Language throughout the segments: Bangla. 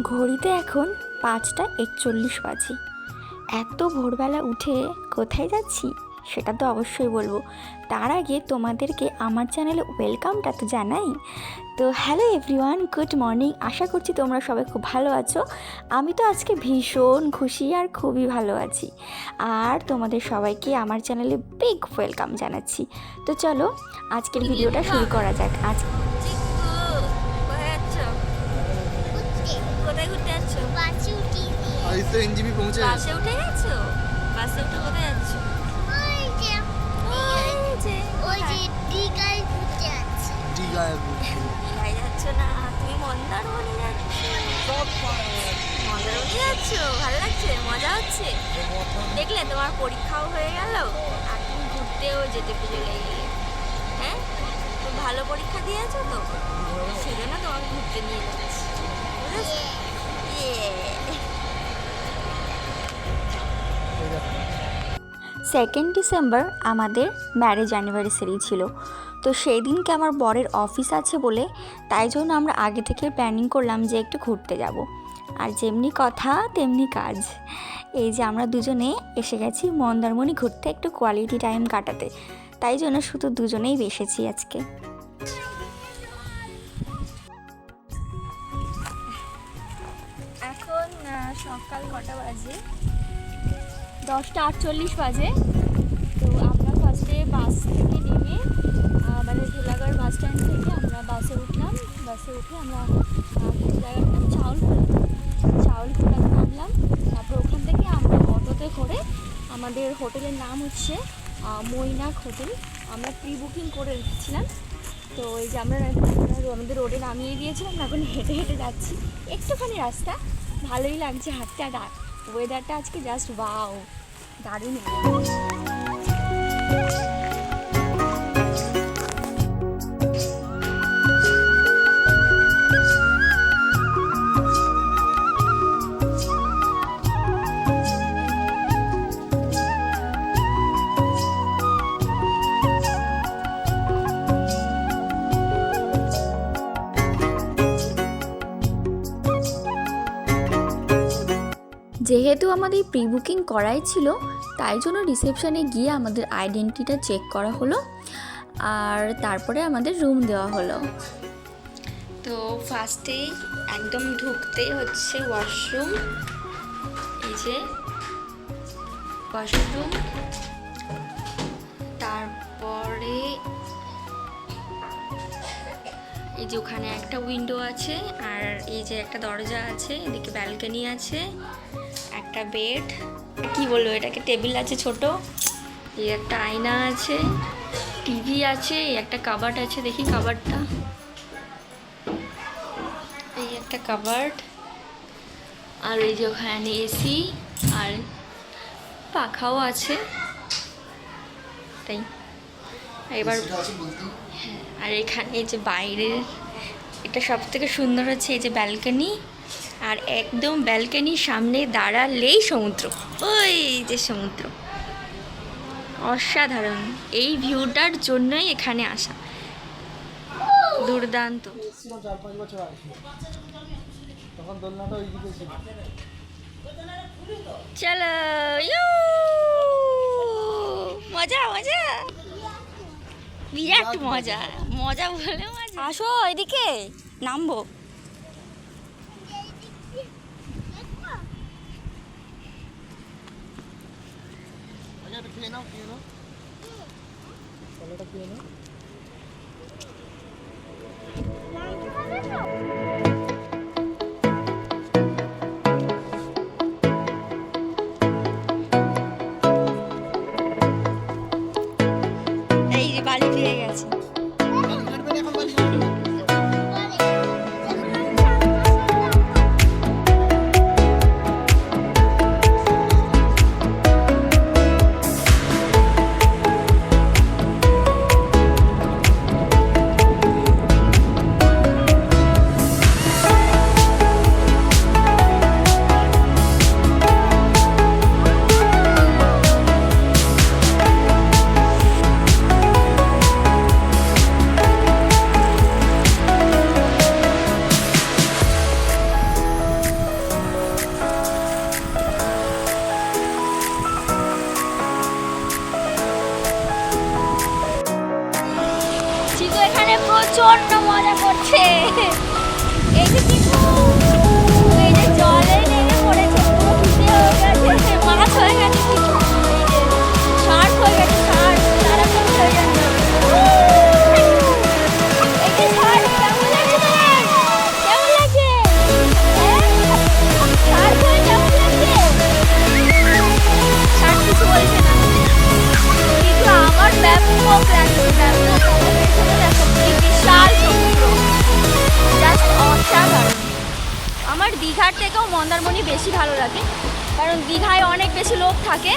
ঘড়িতে এখন পাঁচটা একচল্লিশ বাজে। এত ভোরবেলা উঠে কোথায় যাচ্ছি সেটা তো অবশ্যই বলব। তার আগে তোমাদেরকে আমার চ্যানেলে ওয়েলকামটা তো জানাই। তো হ্যালো এভরিওয়ান গুড মর্নিং আশা করছি তোমরা সবাই খুব ভালো আছো। আমি তো আজকে ভীষণ খুশি আর খুবই ভালো আছি। আর তোমাদের সবাইকে আমার চ্যানেলে বিগ ওয়েলকাম জানাচ্ছি। তো চলো আজকের ভিডিওটা শুরু করা যাক। আজ আজ তো এনজিবি পৌঁছে বাসে উঠে গেছো? বাসে উঠে কোথায় যাচ্ছ? ওই যে কোথায়? দীঘায় দীঘায় যাচ্ছ না? তুমি মন্দারমণি যাচ্ছ? মন্দারমণি যাচ্ছ? ভালো লাগছে? মজা হচ্ছে? দেখলে তোমার পরীক্ষাও হয়ে গেল। আর তুমি ঘুরতেও যেতে পেরে গেলে। হ্যাঁ? তুমি ভালো পরীক্ষা দিয়েছ তো? সেজন্য তোমাকে ঘুরতে নিয়ে যাচ্ছি। বুঝেছ? Yeah. সেকেন্ড ডিসেম্বর আমাদের ম্যারেজ অ্যানিভার্সারি ছিল। তো সেই দিনকে আমার বরের অফিস আছে বলে, তাই জন্য আমরা আগে থেকে প্ল্যানিং করলাম যে একটু ঘুরতে যাব। আর যেমনি কথা, তেমনি কাজ। এই যে আমরা দুজনে এসে গেছি মন্দারমণি ঘুরতে একটু কোয়ালিটি টাইম কাটাতে। তাই জন্য শুধু দুজনেই বেসেছি আজকে। এখন সকাল কটা বাজে? দশটা আটচল্লিশ বাজে। তো আমরা ফার্স্টে বাস থেকে নেমে মানে ধুলাগড় বাস স্ট্যান্ড থেকে আমরা বাসে উঠলাম। বাসে উঠে আমরা জায়গার নাম চাউলখোলা চাউলখোলাতে নামলাম। তারপর ওখান থেকে আমরা অটোতে করে, আমাদের হোটেলের নাম হচ্ছে মৈনাক হোটেল। আমরা প্রি বুকিং করে রেখেছিলাম। তো এই যে আমরা আমাদের রোডে নামিয়ে দিয়েছিলাম, এখন হেঁটে হেঁটে যাচ্ছি। একটুখানি রাস্তা, ভালোই লাগছে হাঁটতে। আর ওয়েদারটা আজকে জাস্ট ওয়াও দারুণ। যেহেতু আমাদের প্রি বুকিং করাই ছিল, তাই জন্য রিসেপশনে গিয়ে আমাদের আইডেন্টিটা চেক করা হলো আর তারপরে আমাদের রুম দেওয়া হলো। তো ফার্স্টেই একদম ঢুকতেই হচ্ছে ওয়াশরুম এই যে ওয়াশরুম তারপরে এই যে ওখানে একটা উইন্ডো আছে আর এই যে একটা দরজা আছে, এদিকে ব্যালকনি আছে। একটা বেড। কি বলব এটাকে টেবিল আছে ছোট এই একটা আয়না আছে টিভি আছে এই একটা কাবার্ড আছে দেখি কাবার্ডটা। এই একটা কাবার্ড আর এই যে ওখানে এসি আর পাখাও আছে। তাই এবার সেটা আর এখানে যে বাইরের এটা সব থেকে সুন্দর হচ্ছে এই যে ব্যালকনি আর একদম ব্যালকনির সামনে দাঁড়ালেই সমুদ্র। ওই যে সমুদ্র। অসাধারণ। এই ভিউটার জন্যই এখানে আসা। দুর্দান্ত। চলো, ইউ! মজা মজা। বিরাট মজা। মজা বলে আসো, এদিকে। নামবো। আগে একটা খেয়ে নাও প্রচণ্ড মজা করছে কারণ দীঘায় অনেক বেশি লোক থাকে।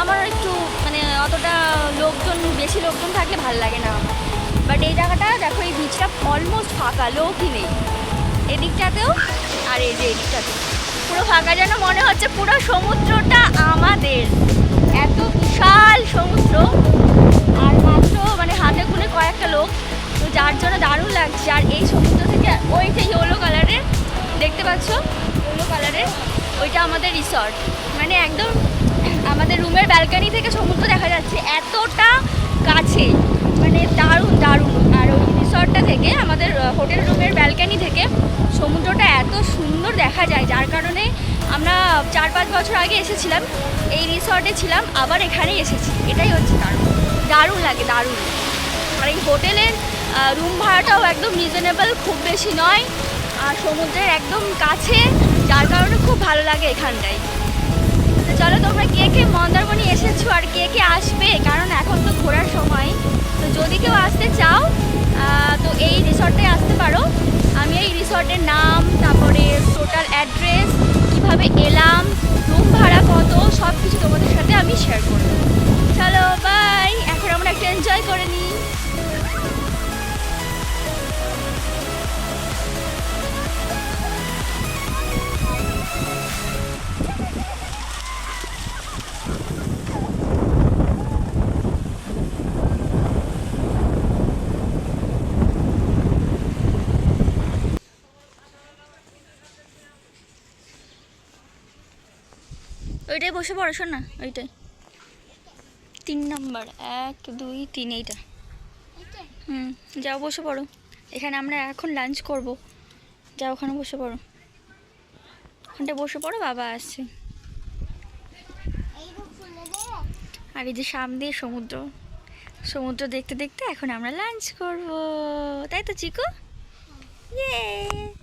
আমার একটু মানে অতটা লোকজন, বেশি লোকজন থাকলে ভালো লাগে না আমার। বাট এই জায়গাটা, দেখো, এই বিচটা অলমোস্ট ফাঁকা, লোকই নেই। এদিকটাতেও, আর এই যে এদিকটাতেও। পুরো ফাঁকা যেন মনে হচ্ছে, পুরো সমুদ্রটা আমাদের। এত বিশাল সমুদ্র। আর মাত্র মানে হাতে গুনে কয়েকটা লোক। তো যার জন্য দারুণ লাগছে। আর এই সমুদ্র থেকে ওই যে ইয়েলো কালারের দেখতে পাচ্ছ? ইয়েলো কালারের ওইটা আমাদের রিসর্ট মানে একদম আমাদের রুমের ব্যালকানি থেকে সমুদ্র দেখা যাচ্ছে এতটা কাছে। মানে দারুণ দারুণ। আর ওই রিসর্টটা থেকে, আমাদের হোটেল রুমের ব্যালকানি থেকে সমুদ্রটা এত সুন্দর দেখা যায়। যার কারণে আমরা চার পাঁচ বছর আগে এসেছিলাম, এই রিসর্টে ছিলাম, আবার এখানেই এসেছি। এটাই হচ্ছে কারণ দারুণ লাগে, দারুণ। আর এই হোটেলের রুম ভাড়াটাও একদম রিজনেবল খুব বেশি নয়। আর সমুদ্রের একদম কাছে যার কারণে খুব ভালো লাগে এখানটায়। চলো তোমরা কে কে মন্দারমণি এসেছ আর কে কে আসবে? কারণ এখন তো ঘোরার সময়। তো যদি কেউ আসতে চাও তো এই রিসর্টে আসতে পারো। আমি এই রিসর্টের নাম, তারপরে টোটাল অ্যাড্রেস, কীভাবে এলাম, রুম ভাড়া কত সব কিছু তোমাদের সাথে আমি শেয়ার করব। চলো বাই এখন আমরা একটু এনজয় করে নিই। ওইটাই বসে পড়ো, শোন না, ওইটাই। তিন নাম্বার, এক, দুই, তিন, এইটা। হুম, যাও বসে পড়ো। এখানে আমরা এখন লাঞ্চ করব। যাও ওখানে বসে পড়ো। ওখানটা বসে পড়ো, বাবা আসছে। আর এই যে সামনে সমুদ্র। সমুদ্র দেখতে দেখতে এখন আমরা লাঞ্চ করব। তাই তো, চিকু? ইয়ে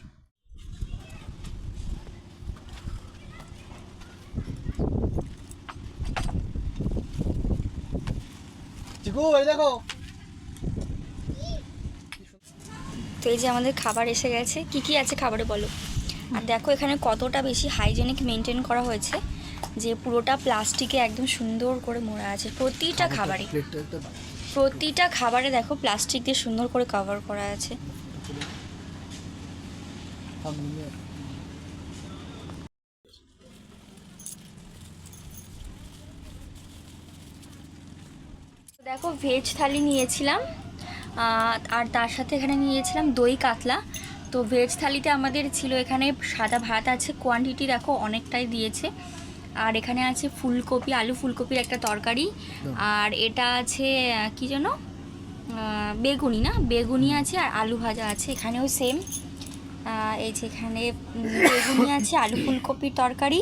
চিকু এই দেখো। তো এই যে আমাদের খাবার এসে গেছে। কি কি আছে খাবারে বলো? আর দেখো এখানে কতটা বেশি হাইজেনিক মেনটেন করা হয়েছে যে পুরোটা প্লাস্টিকে একদম সুন্দর করে মোড়া আছে। প্রতিটা খাবারে। প্রতিটা খাবারে দেখো প্লাস্টিক দিয়ে সুন্দর করে কভার করা আছে। দেখো ভেজ থালি নিয়েছিলাম আর তার সাথে এখানে নিয়েছিলাম দই কাতলা। তো ভেজ থালিতে আমাদের ছিল এখানে সাদা ভাত আছে কোয়ান্টিটি দেখো অনেকটাই দিয়েছে। আর এখানে আছে ফুলকপি আলু ফুলকপির একটা তরকারি। আর এটা আছে কি যেন? বেগুনি না? বেগুনি আছে আর আলু ভাজা আছে এখানেও সেম এই যে এখানে বেগুনি আছে আলু ফুলকপির তরকারি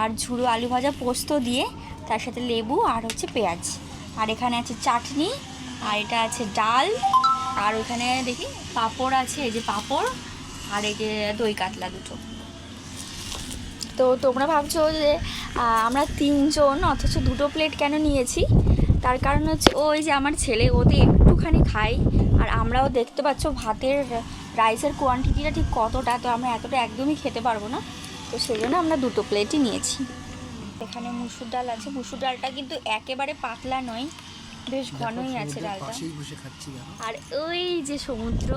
আর ঝুড়ো আলু ভাজা পোস্ত দিয়ে তার সাথে লেবু আর হচ্ছে পেঁয়াজ। আর এখানে আছে চাটনি, আর এটা আছে ডাল, আর ওইখানে দেখি পাঁপড় আছে, এই যে পাঁপড়, আর এই যে দই কাতলা দুটো। তো তোমরা ভাবছ যে আমরা তিনজন, অথচ দুটো প্লেট কেন নিয়েছি? তার কারণ হচ্ছে ওই যে আমার ছেলে, ওতে একটুখানি খাই, আর আমরাও দেখতে পাচ্ছ ভাতের রাইসের কোয়ান্টিটিটা ঠিক কতটা, তো আমরা এতটা একদমই খেতে পারব না। তো সেই জন্য আমরা দুটো প্লেটই নিয়েছি। এখানে মুসুর ডাল আছে। মুসুর ডালটা কিন্তু একেবারে পাতলা নয় বেশ ঘনই আছে ডালটা। আর ওই যে সমুদ্র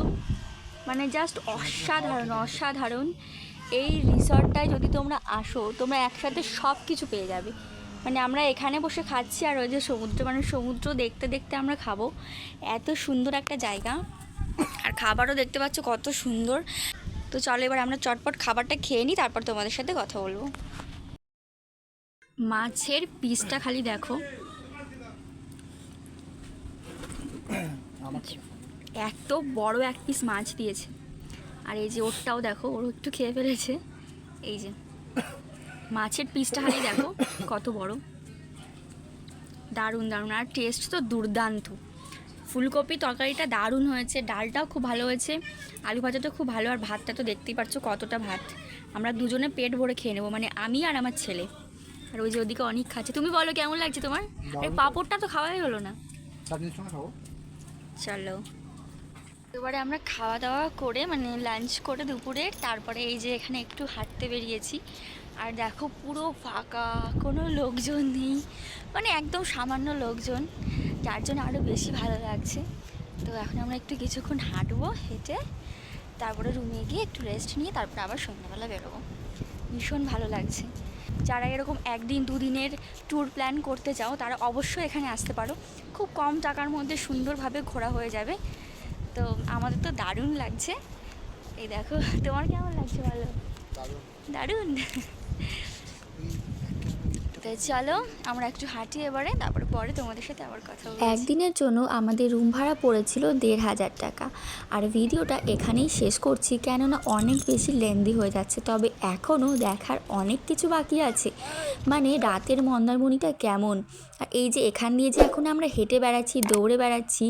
মানে জাস্ট অসাধারণ অসাধারণ। এই রিসর্টটায় যদি তোমরা আসো তোমরা একসাথে সব কিছু পেয়ে যাবে। মানে আমরা এখানে বসে খাচ্ছি আর ওই যে সমুদ্র মানে সমুদ্র দেখতে দেখতে আমরা খাব। এত সুন্দর একটা জায়গা। আর খাবারও দেখতে পাচ্ছ কত সুন্দর। তো চলো এবার আমরা চটপট খাবারটা খেয়ে নিই তারপর তোমাদের সাথে কথা বলব। মাছের পিসটা খালি দেখো। এত বড় এক পিস মাছ দিয়েছে। আর এই যে ওরটাও দেখো ওর একটু খেয়ে ফেলেছে। এই যে মাছের পিসটা খালি দেখো কত বড়। দারুণ দারুণ। আর টেস্ট তো দুর্দান্ত। ফুলকপি তরকারিটা দারুণ হয়েছে ডালটাও খুব ভালো হয়েছে আলু ভাজাটা খুব ভালো আর ভাতটা তো দেখতেই পাচ্ছ কতটা ভাত। আমরা দুজনে পেট ভরে খেয়ে নেব মানে আমি আর আমার ছেলে। আর ওই যে ওদিকে অনেক খাচ্ছে। তুমি বলো কেমন লাগছে তোমার? আরে পাঁপড়টা তো খাওয়াই হলো না। চাটনির সঙ্গে খাব? চলো। তো একেবারে আমরা খাওয়া দাওয়া করে মানে লাঞ্চ করে দুপুরে তারপরে এই যে এখানে একটু হাঁটতে বেরিয়েছি। আর দেখো পুরো ফাঁকা কোনো লোকজন নেই। মানে একদম সামান্য লোকজন যার জন্য আরও বেশি ভালো লাগছে। তো এখন আমরা একটু কিছুক্ষণ হাঁটবো হেঁটে তারপরে রুমে গিয়ে একটু রেস্ট নিয়ে তারপরে আবার সন্ধ্যাবেলা বেরোবো। ভীষণ ভালো লাগছে। যারা এরকম একদিন দুদিনের ট্যুর প্ল্যান করতে চাও তারা অবশ্যই এখানে আসতে পারো। খুব কম টাকার মধ্যে সুন্দরভাবে ঘোরা হয়ে যাবে। তো আমাদের তো দারুণ লাগছে। এই দেখো তোমার কেমন লাগছে ভালো দারুণ। চলো, আমরা একটু হাঁটি এবারে, তারপরে পরে তোমাদের সাথে আবার কথা একদিনের জন্য আমাদের রুম ভাড়া পড়েছিল দেড় হাজার টাকা। আর ভিডিওটা এখানেই শেষ করছি, কেননা অনেক বেশি লেন্দি হয়ে যাচ্ছে। তবে এখনও দেখার অনেক কিছু বাকি আছে। মানে রাতের মন্দারমণিটা কেমন? আর এই যে এখান দিয়ে যে এখন আমরা হেঁটে বেড়াচ্ছি, দৌড়ে বেড়াচ্ছি,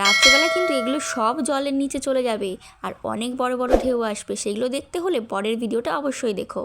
রাত্রেবেলা কিন্তু এগুলো সব জলের নিচে চলে যাবে। আর অনেক বড় বড় ঢেউ আসবে, সেগুলো দেখতে হলে পরের ভিডিওটা অবশ্যই দেখো।